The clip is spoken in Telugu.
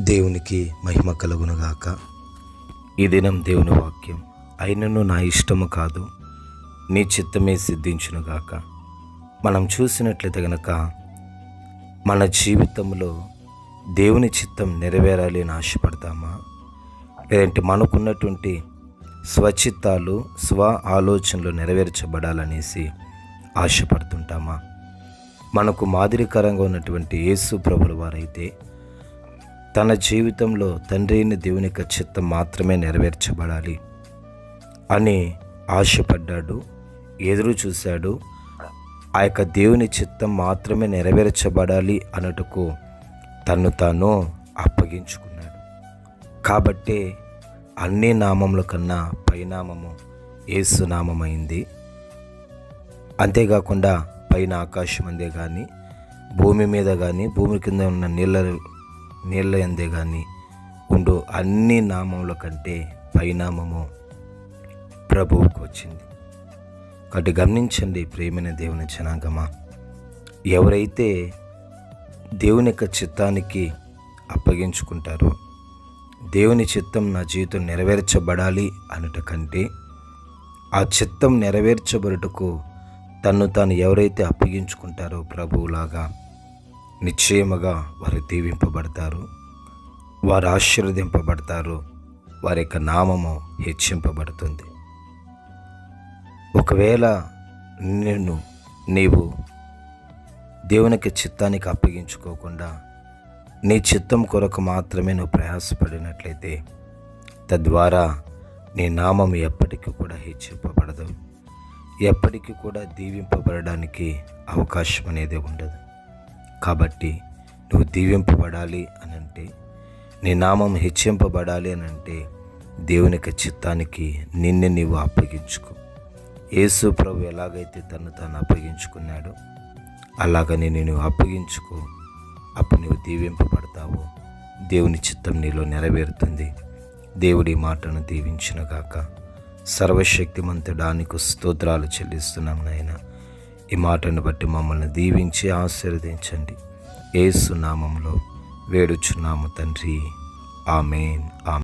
దేవునికి మహిమ కలుగునుగాక. ఈ దినం దేవుని వాక్యం. అయినను నా ఇష్టము కాదు నీ చిత్తమే సిద్ధించునుగాక. మనం చూసినట్లయితే గనక మన జీవితంలో దేవుని చిత్తం నెరవేరాలి అని ఆశపడతామా? లేదంటే మనకున్నటువంటి స్వచిత్తాలు స్వ ఆలోచనలు నెరవేర్చబడాలనేసి ఆశపడుతుంటామా? మనకు మాదిరికరంగా ఉన్నటువంటి యేసు ప్రభుల వారైతే తన జీవితంలో తండ్రి అయిన దేవుని యొక్క చిత్తం మాత్రమే నెరవేర్చబడాలి అని ఆశపడ్డాడు ఎదురు చూశాడు. ఆ యొక్క దేవుని చిత్తం మాత్రమే నెరవేర్చబడాలి అన్నట్టుకు తను తాను అప్పగించుకున్నాడు. కాబట్టే అన్ని నామముల కన్నా పైనామము ఏసునామమైంది అంతేకాకుండా పైన ఆకాశం అందే కానీ భూమి మీద కానీ భూమి కింద ఉన్న నీళ్ళ నీళ్ళ ఎందే కానీ ఉండు అన్ని నామముల కంటే పైనామము ప్రభువుకు వచ్చింది. కాబట్టి గమనించండి ప్రేమైన దేవుని జనాంగమా. ఎవరైతే దేవుని యొక్క చిత్తానికి అప్పగించుకుంటారో దేవుని చిత్తం నా జీవితం నెరవేర్చబడాలి అనట కంటే ఆ చిత్తం నెరవేర్చబడుటకు తన్ను తాను ఎవరైతే అప్పగించుకుంటారో ప్రభువులాగా నిశ్చయముగా వారు దీవింపబడతారు వారు ఆశీర్వదింపబడతారు వారి యొక్క నామము హెచ్చింపబడుతుంది. ఒకవేళ నిన్ను నీవు దేవునికి చిత్తానికి అప్పగించుకోకుండా నీ చిత్తం కొరకు మాత్రమే నువ్వు ప్రయాసపడినట్లయితే తద్వారా నీ నామం ఎప్పటికీ కూడా హెచ్చింపబడదు. ఎప్పటికీ కూడా దీవింపబడడానికి అవకాశం అనేది ఉండదు. కాబట్టి నువ్వు దీవింపబడాలి అని అంటే నీ నామం హెచ్చింపబడాలి అని అంటే దేవుని చిత్తానికి నిన్ను నీవు అప్పగించుకో. యేసు ప్రభు ఎలాగైతే తను తాను అప్పగించుకున్నాడో అలాగని నేను అప్పగించుకో. అప్పుడు నువ్వు దీవింపబడతావు. దేవుని చిత్తం నీలో నెరవేరుతుంది. దేవుడి మాటను దీవించినగాక. సర్వశక్తిమంతుడానికి స్తోత్రాలు చెల్లిస్తున్నాం నాయన. ఈ మాటను బట్టి మమ్మల్ని దీవించి ఆశీర్వదించండి. ఏసునామంలో వేడుచున్నాము తండ్రి. ఆమెన్ ఆమె